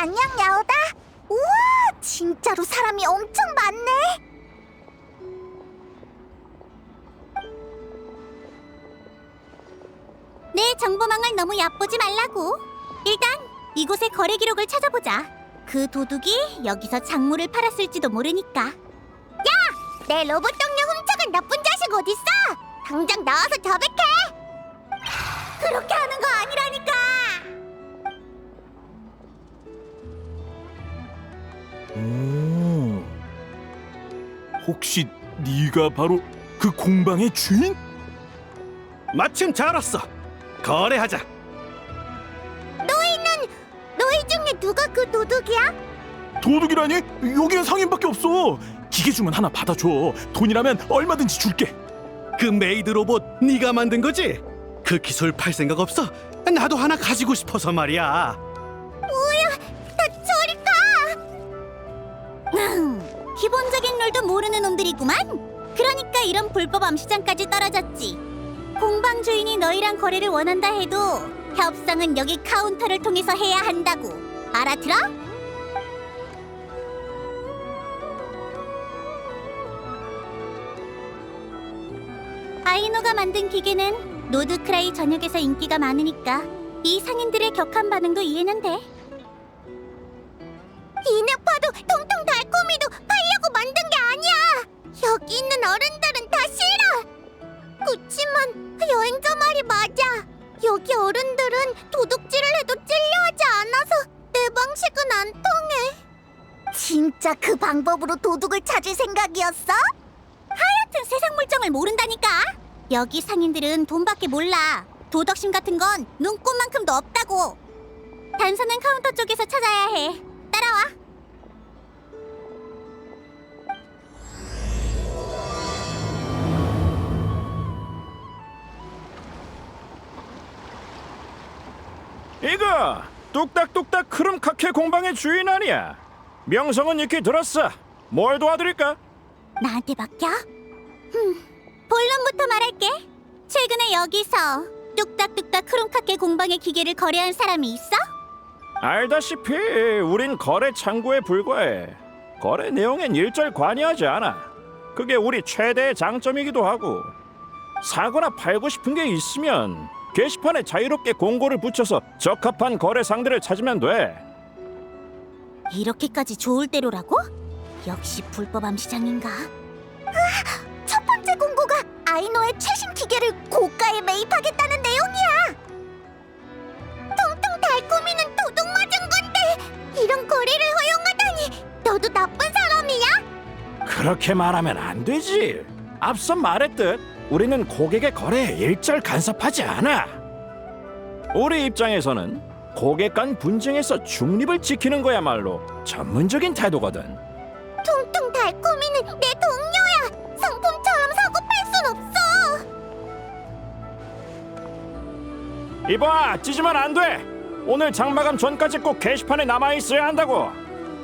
안녕 야오다. 우와, 진짜로 사람이 엄청 많네. 내 정보망을 너무 얕보지 말라고. 일단 이곳의 거래 기록을 찾아보자. 그 도둑이 여기서 작물을 팔았을지도 모르니까. 야, 내 로봇 동료 훔쳐간 나쁜 자식 어딨어? 당장 나와서 자백해. 그렇게 하는 거 아니라니까. 혹시 네가 바로 그 공방의 주인? 마침 잘 왔어. 거래하자. 너희는 너희 중에 누가 그 도둑이야? 도둑이라니? 여기엔 상인밖에 없어. 기계 주문 하나 받아줘. 돈이라면 얼마든지 줄게. 그 메이드 로봇 네가 만든 거지? 그 기술 팔 생각 없어? 나도 하나 가지고 싶어서 말이야. 다 저리 가! 음, 기본적인 룰도 모르는 놈들이구만. 그러니까 이런 불법 암시장까지 떨어졌지. 공방 주인이 너희랑 거래를 원한다 해도 협상은 여기 카운터를 통해서 해야 한다고. 알아들어? 아이노가 만든 기계는 노드크라이 전역에서 인기가 많으니까 이 상인들의 격한 반응도 이해는 돼. 이네 여기 있는 어른들은 다 싫어. 그치만 여행자 말이 맞아. 여기 어른들은 도둑질을 해도 찔려하지 않아서 내 방식은 안 통해. 진짜 그 방법으로 도둑을 찾을 생각이었어? 하여튼 세상 물정을 모른다니까. 여기 상인들은 돈밖에 몰라. 도덕심 같은 건 눈꼽만큼도 없다고. 단서는 카운터 쪽에서 찾아야 해. 뚝딱뚝딱 크름 카케 공방의 주인 아니야 명성은 익히 들었어 뭘 도와드릴까? 나한테 맡겨? 흠, 본론부터 말할게. 최근에 여기서 뚝딱뚝딱 크롬카케 공방의 기계를 거래한 사람이 있어? 알다시피 우린 거래 창구에 불과해 거래 내용엔 일절 관여하지 않아 그게 우리 최대의 장점이기도 하고 사거나 팔고 싶은 게 있으면 게시판에 자유롭게 공고를 붙여서 적합한 거래 상대를 찾으면 돼 이렇게까지 좋을 대로라고? 역시 불법 암 시장인가? 첫 번째 공고가 아이노의 최신 기계를 고가에 매입하겠다는 내용이야. 통통 달콤이는 도둑 맞은 건데 이런 거래를 허용하다니 너도 나쁜 사람이야? 그렇게 말하면 안 되지. 앞서 말했듯 우리는 고객의 거래에 일절 간섭하지 않아. 우리 입장에서는 고객 간 분쟁에서 중립을 지키는 거야말로 전문적인 태도거든. 통통 달콤이는 내 동료야. 상품처럼 사고 팔 순 없어. 이봐, 찌지면 안 돼. 오늘 장마감 전까지 꼭 게시판에 남아 있어야 한다고.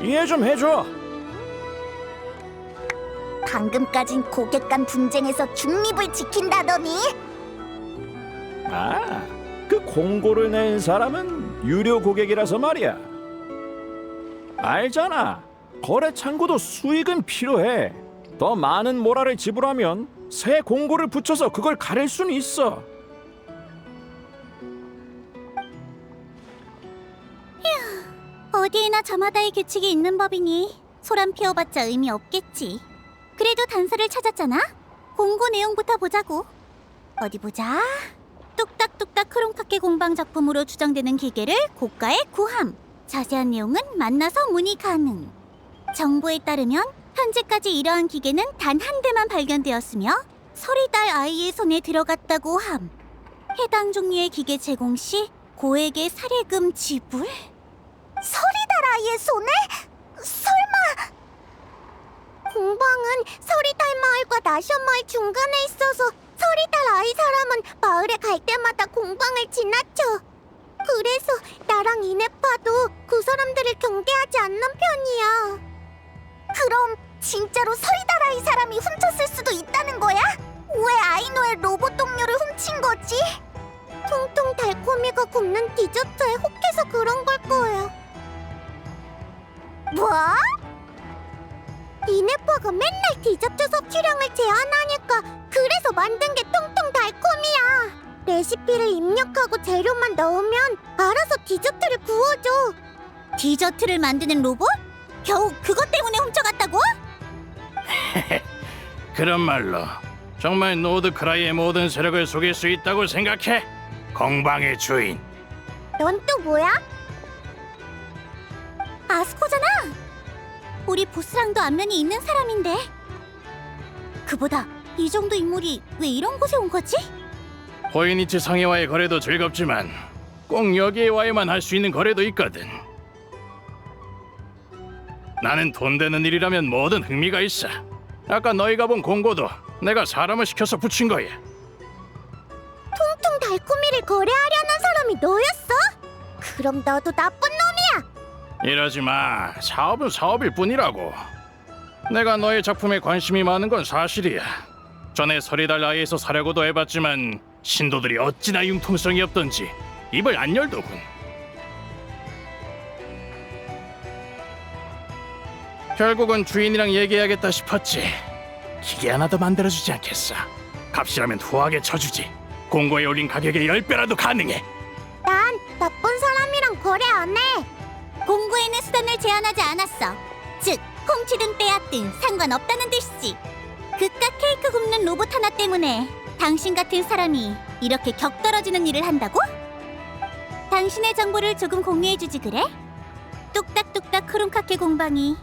이해 좀 해줘. 방금까진 고객 간 분쟁에서 중립을 지킨다더니 아, 그 공고를 낸 사람은 유료 고객이라서 말이야. 알잖아. 거래 창구도 수익은 필요해. 더 많은 모라를 지불하면 새 공고를 붙여서 그걸 가릴 수는 있어. 어디에나 저마다의 규칙이 있는 법이니 소란 피워봤자 의미 없겠지. 그래도 단서를 찾았잖아. 공고 내용부터 보자고. 어디 보자. 뚝딱뚝딱 크롬카케 공방 작품으로 추정되는 기계를 고가에 구함. 자세한 내용은 만나서 문의 가능. 정보에 따르면 현재까지 이러한 기계는 단 한 대만 발견되었으며 서리달 아이의 손에 들어갔다고 함. 해당 종류의 기계 제공 시 고액의 사례금 지불? 서리달 아이의 손에? 공방은 서리달 마을과 나션 마을 중간에 있어서 서리달 아이 사람은 마을에 갈 때마다 공방을 지나쳐 그래서 나랑 이네파도 그 사람들을 경계하지 않는 편이야 그럼 진짜로 서리달 아이 사람이 훔쳤을 수도 있다는 거야? 왜 아이노의 로봇 동료를 훔친 거지? 통통 달콤이가 굽는 디저트에 혹해서 그런 걸 거야 뭐? 니네파가 맨날 디저트 섭취량을 제한하니까 그래서 만든 게 통통 달콤이야. 레시피를 입력하고 재료만 넣으면 알아서 디저트를 구워줘. 디저트를 만드는 로봇? 겨우 그것 때문에 훔쳐갔다고? 그런 말로 정말 노드크라이의 모든 세력을 속일 수 있다고 생각해? 공방의 주인 넌 또 뭐야? 아스코잖아. 우리 보스랑도 안면이 있는 사람인데. 그보다 이 정도 인물이 왜 이런 곳에 온 거지? 포이니치 상해와의 거래도 즐겁지만 꼭 여기에 와야만 할 수 있는 거래도 있거든 나는 돈 되는 일이라면 뭐든 흥미가 있어 아까 너희가 본 공고도 내가 사람을 시켜서 붙인 거야 통통 달콤이를 거래하려는 사람이 너였어? 그럼 너도 나쁜 놈 이러지 마. 사업은 사업일 뿐이라고. 내가 너의 작품에 관심이 많은 건 사실이야. 전에 서리달 아이에서 사려고도 해봤지만 신도들이 어찌나 융통성이 없던지 입을 안 열더군. 결국은 주인이랑 얘기해야겠다 싶었지. 기계 하나 더 만들어주지 않겠어. 값이라면 후하게 쳐주지. 공고에 올린 가격의 10배라도 가능해 제한하지 않았어. 즉, 훔치든 빼앗든 상관없다는 뜻이지. 그깟 케이크 굽는 로봇 하나 때문에 당신 같은 사람이 이렇게 격떨어지는 일을 한다고? 당신의 정보를 조금 공유해주지 그래? 뚝딱뚝딱 크룬카케 공방이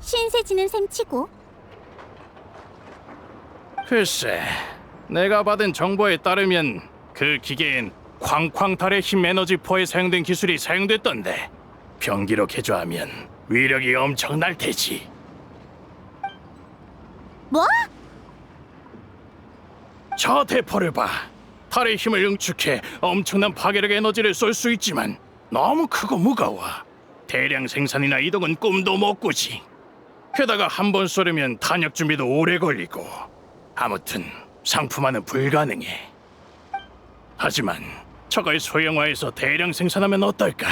신세 지는 셈 치고 글쎄, 내가 받은 정보에 따르면 그 기계엔 쾅쾅달의 힘 에너지 포에 사용된 기술이 사용됐던데 병기로 개조하면 위력이 엄청날 테지. 뭐? 저 대포를 봐. 달의 힘을 응축해 엄청난 파괴력 에너지를 쏠 수 있지만 너무 크고 무거워. 대량 생산이나 이동은 꿈도 못 꾸지. 게다가 한 번 쏘려면 탄약 준비도 오래 걸리고. 아무튼 상품화는 불가능해. 하지만 저걸 소형화해서 대량 생산하면 어떨까?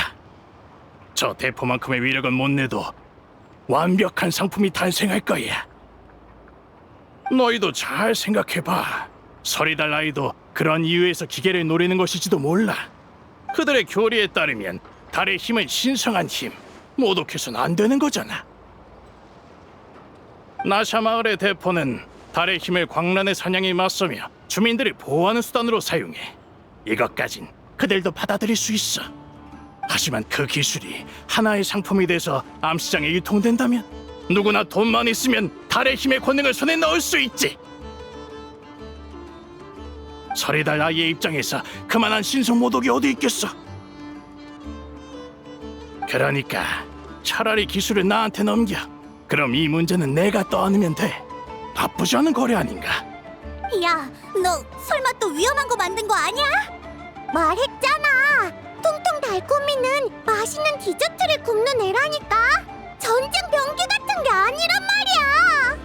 저 대포만큼의 위력은 못 내도 완벽한 상품이 탄생할 거야. 너희도 잘 생각해봐. 서리달 아이도 그런 이유에서 기계를 노리는 것일지도 몰라. 그들의 교리에 따르면 달의 힘은 신성한 힘, 모독해서는 안 되는 거잖아. 나샤 마을의 대포는 달의 힘을 광란의 사냥에 맞서며 주민들을 보호하는 수단으로 사용해. 이것까진 그들도 받아들일 수 있어. 하지만 그 기술이 하나의 상품이 돼서 암시장에 유통된다면 누구나 돈만 있으면 달의 힘의 권능을 손에 넣을 수 있지. 서리달 아이의 입장에서 그만한 신성 모독이 어디 있겠어? 그러니까 차라리 기술을 나한테 넘겨. 그럼 이 문제는 내가 떠안으면 돼. 나쁘지 않은 거래 아닌가? 야, 너 설마 또 위험한 거 만든 거 아니야? 말했잖아. 달콤이는 맛있는 디저트를 굽는 애라니까. 전쟁 병기 같은 게 아니란 말이야.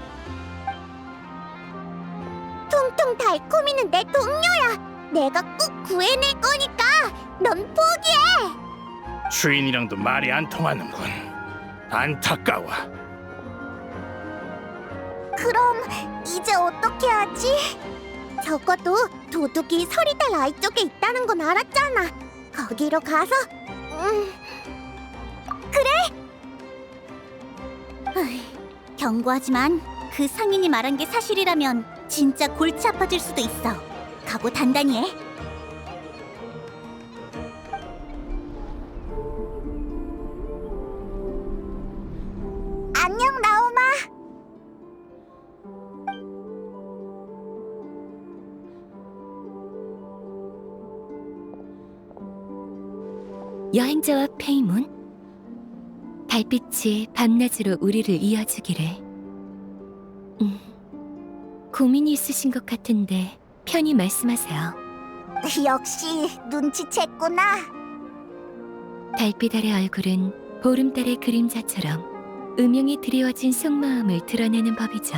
통통 달콤이는 내 동료야. 내가 꼭 구해낼 거니까 넌 포기해. 주인이랑도 말이 안 통하는군. 안타까워. 그럼 이제 어떻게 하지? 적어도 도둑이 서리달 아이 쪽에 있다는 건 알았잖아. 거기로 가서 음, 그래. 으이, 경고하지만 그 상인이 말한 게 사실이라면 진짜 골치 아파질 수도 있어. 각오 단단히 해. 여행자와 페이몬 달빛이 밤낮으로 우리를 이어주기를 음, 고민이 있으신 것 같은데 편히 말씀하세요 역시 눈치챘구나. 달빛 아래 얼굴은 보름달의 그림자처럼 음영이 드리워진 속마음을 드러내는 법이죠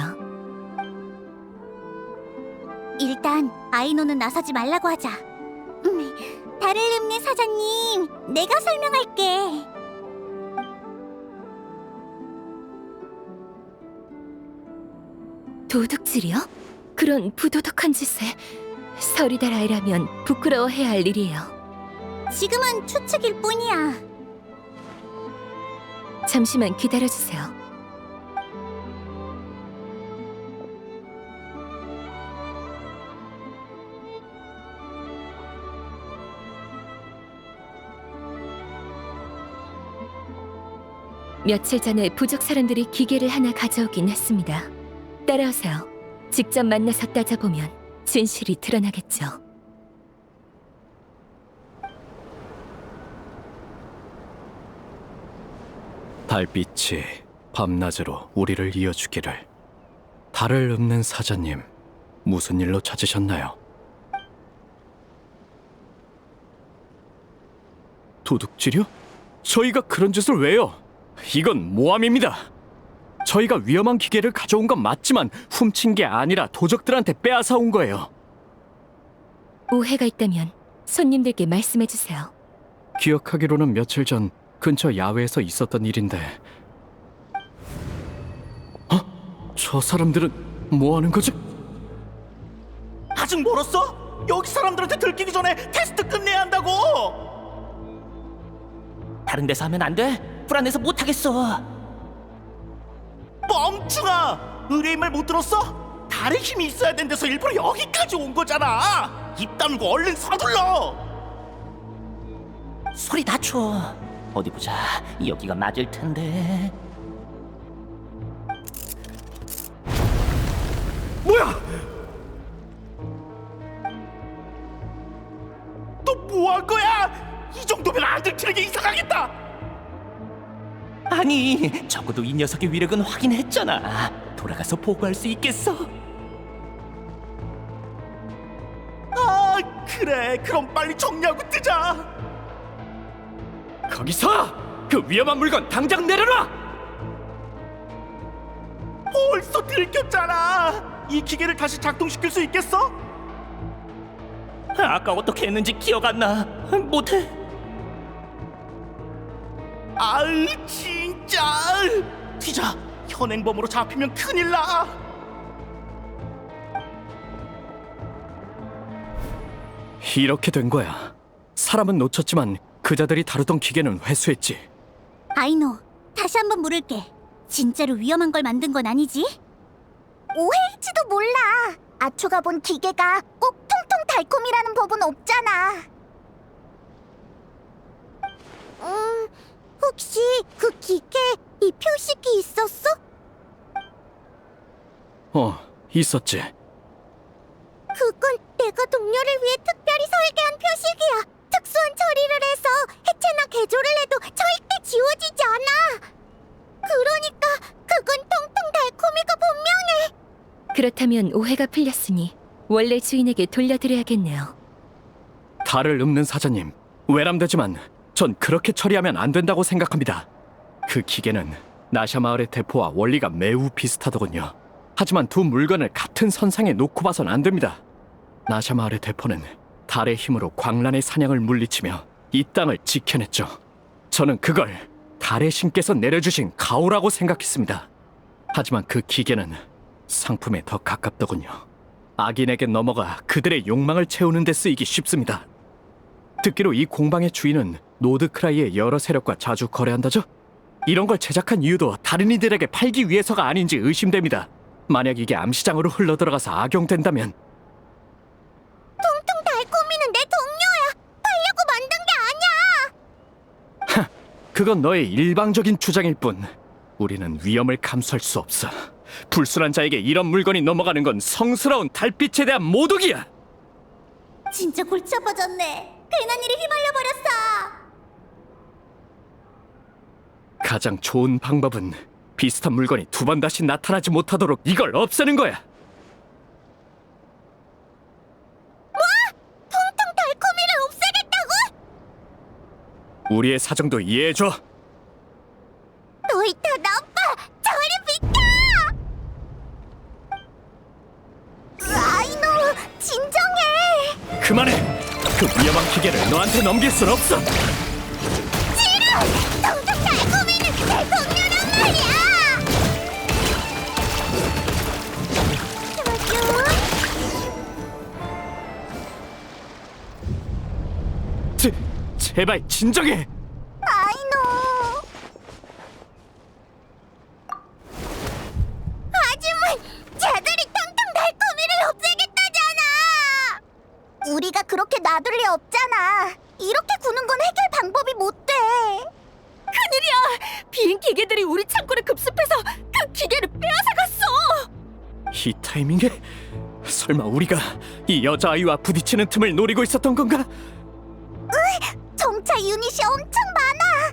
일단 아이노는 나서지 말라고 하자. 발을 읊는 사장님, 내가 설명할게. 도둑질이요? 그런 부도덕한 짓에 서리달 아이라면 부끄러워해야 할 일이에요. 지금은 추측일 뿐이야. 잠시만 기다려주세요. 며칠 전에 부족 사람들이 기계를 하나 가져오긴 했습니다. 따라오세요. 직접 만나서 따져보면 진실이 드러나겠죠. 달빛이 밤낮으로 우리를 이어주기를. 달을 읊는 사자님, 무슨 일로 찾으셨나요? 도둑질이요? 저희가 그런 짓을 왜요? 이건 모함입니다. 저희가 위험한 기계를 가져온 건 맞지만 훔친 게 아니라 도적들한테 빼앗아 온 거예요. 오해가 있다면 손님들께 말씀해 주세요. 기억하기로는 며칠 전 근처 야외에서 있었던 일인데. 어? 저 사람들은 뭐 하는 거지? 아직 멀었어? 여기 사람들한테 들키기 전에 테스트 끝내야 한다고. 다른 데서 하면 안 돼? 불안해서 못 하겠어. 멍충아, 의뢰인 말 못 들었어? 다른 힘이 있어야 된 데서 일부러 여기까지 온 거잖아. 입 다물고 얼른 서둘러. 소리 낮춰. 어디 보자. 여기가 맞을 텐데. 뭐야? 또뭐할 거야? 이 정도면 안 들키는 게 이상하겠다. 아니, 적어도 이 녀석의 위력은 확인했잖아. 돌아가서 보고할 수 있겠어? 아, 그래. 그럼 빨리 정리하고 뜨자. 거기서 그 위험한 물건 당장 내려놔! 벌써 들켰잖아. 이 기계를 다시 작동시킬 수 있겠어? 아까 어떻게 했는지 기억 안 나. 못해. 아으 진짜. 튀자. 현행범으로 잡히면 큰일 나. 이렇게 된 거야. 사람은 놓쳤지만 그자들이 다루던 기계는 회수했지. 아이노, 다시 한번 물을게. 진짜로 위험한 걸 만든 건 아니지? 오해일지도 몰라. 아초가 본 기계가 꼭 통통 달콤이라는 법은 없잖아. 음, 혹시 그 기계에 이 표식이 있었어? 어, 있었지. 그건 내가 동료를 위해 특별히 설계한 표식이야. 특수한 처리를 해서 해체나 개조를 해도 절대 지워지지 않아. 그러니까 그건 통통 달콤이가 분명해. 그렇다면 오해가 풀렸으니 원래 주인에게 돌려드려야겠네요. 달을 읊는 사자님, 외람되지만 전 그렇게 처리하면 안 된다고 생각합니다. 그 기계는 나샤 마을의 대포와 원리가 매우 비슷하더군요. 하지만 두 물건을 같은 선상에 놓고 봐선 안 됩니다. 나샤 마을의 대포는 달의 힘으로 광란의 사냥을 물리치며 이 땅을 지켜냈죠. 저는 그걸 달의 신께서 내려주신 가오라고 생각했습니다. 하지만 그 기계는 상품에 더 가깝더군요. 악인에게 넘어가 그들의 욕망을 채우는 데 쓰이기 쉽습니다. 듣기로 이 공방의 주인은 노드크라이의 여러 세력과 자주 거래한다죠? 이런 걸 제작한 이유도 다른 이들에게 팔기 위해서가 아닌지 의심됩니다. 만약 이게 암시장으로 흘러들어가서 악용된다면 통통 달콤이는 내 동료야. 팔려고 만든 게 아니야. 그건 너의 일방적인 주장일 뿐 우리는 위험을 감수할 수 없어. 불순한 자에게 이런 물건이 넘어가는 건 성스러운 달빛에 대한 모독이야. 진짜 골치 아파졌네. 괜한 일에 휘말려 버렸어. 가장 좋은 방법은 비슷한 물건이 두 번 다시 나타나지 못하도록 이걸 없애는 거야. 통통 달콤이를 없애겠다고? 우리의 사정도 이해해줘. 너희 다 나빠! 저리 비켜! 아이노, 진정해! 그만해. 그 위험한 기계를 너한테 넘길 순 없어. 제, 제발 진정해! 설마 우리가 이 여자아이와 부딪히는 틈을 노리고 있었던 건가? 정차 유닛이 엄청 많아.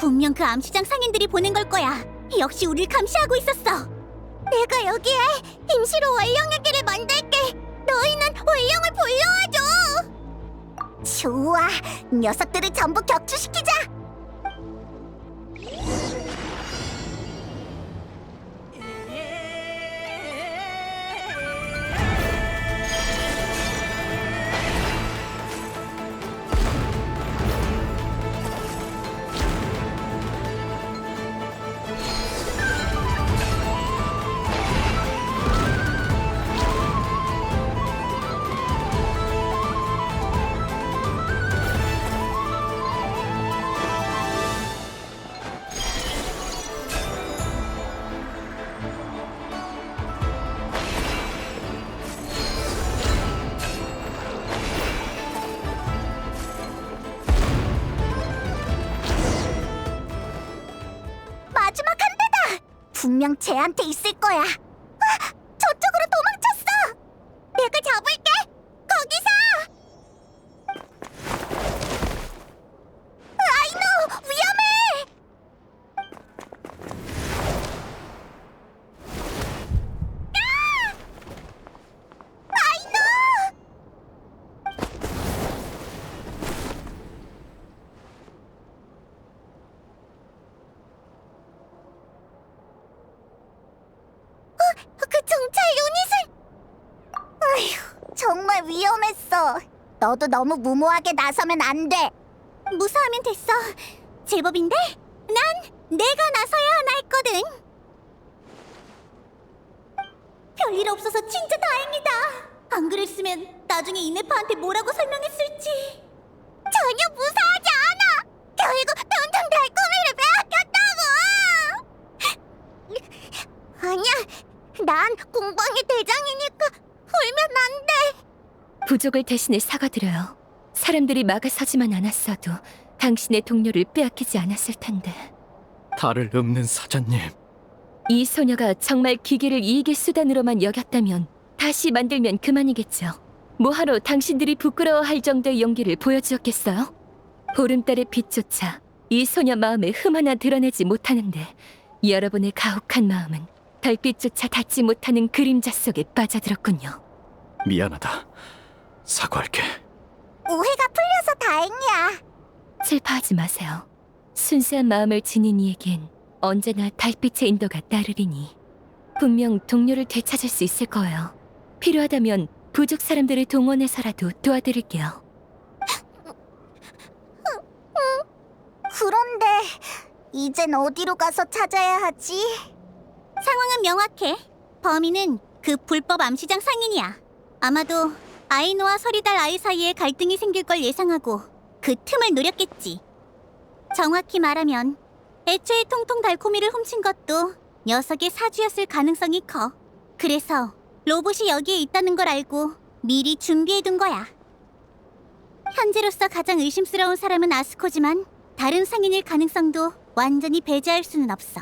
분명 그 암시장 상인들이 보낸 걸 거야. 역시 우릴 감시하고 있었어. 내가 여기에 임시로 원령에게를 만들게. 너희는 원령을 불러와줘. 좋아, 녀석들을 전부 격추시키자. 쟤한테 있을 거야. 아, 저쪽으로 도망쳤어. 내가 잡을게. 거기서. 아이노 위험해. 아! 아이노. 그 정찰 유닛을 아휴 정말 위험했어 너도 너무 무모하게 나서면 안 돼. 무사하면 됐어. 제법인데? 난 내가 나서야 하나 했거든. 별일 없어서 진짜 다행이다. 안 그랬으면 나중에 이네파한테 뭐라고 설명했을지. 전혀 무사하지 않아. 결국 tonton 달콤이를 빼앗겼다고. 아니야, 난 공방의 대장이니까 울면 안 돼. 부족을 대신해 사과드려요. 사람들이 막아서지만 않았어도 당신의 동료를 빼앗기지 않았을 텐데. 달을 읊는 사자님. 이 소녀가 정말 기계를 이익의 수단으로만 여겼다면 다시 만들면 그만이겠죠. 뭐하러 당신들이 부끄러워할 정도의 용기를 보여주었겠어요? 보름달의 빛조차 이 소녀 마음에 흠 하나 드러내지 못하는데 여러분의 가혹한 마음은 달빛조차 닿지 못하는 그림자 속에 빠져들었군요. 미안하다. 사과할게. 오해가 풀려서 다행이야. 슬퍼하지 마세요. 순수한 마음을 지닌 이에겐 언제나 달빛의 인도가 따르리니 분명 동료를 되찾을 수 있을 거예요. 필요하다면 부족 사람들을 동원해서라도 도와드릴게요. 그런데 이젠 어디로 가서 찾아야 하지? 상황은 명확해. 범인은 그 불법 암시장 상인이야. 아마도 아이노와 서리달 아이 사이에 갈등이 생길 걸 예상하고 그 틈을 노렸겠지. 정확히 말하면 애초에 통통 달콤이를 훔친 것도 녀석의 사주였을 가능성이 커. 그래서 로봇이 여기에 있다는 걸 알고 미리 준비해둔 거야. 현재로서 가장 의심스러운 사람은 아스코지만 다른 상인일 가능성도 완전히 배제할 수는 없어.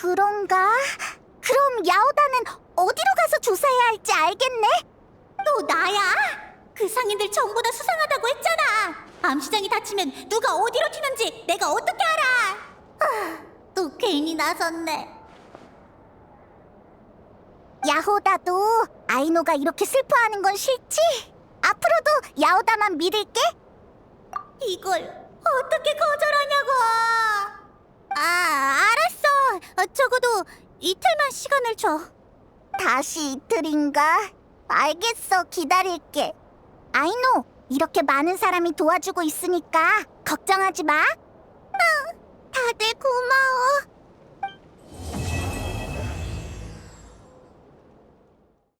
그런가? 그럼 야오다는 어디로 가서 조사해야 할지 알겠네? 또 나야? 그 상인들 전부 다 수상하다고 했잖아. 암시장이 다치면 누가 어디로 튀는지 내가 어떻게 알아? 아, 또 괜히 나섰네. 야호다도 아이노가 이렇게 슬퍼하는 건 싫지? 앞으로도 야오다만 믿을게. 이걸 어떻게 거절하냐고. 아, 알았어. 어, 적어도 이틀만 시간을 줘. 다시 이틀인가? 알겠어. 기다릴게. 아이노, 이렇게 많은 사람이 도와주고 있으니까 걱정하지 마. 응, 다들 고마워.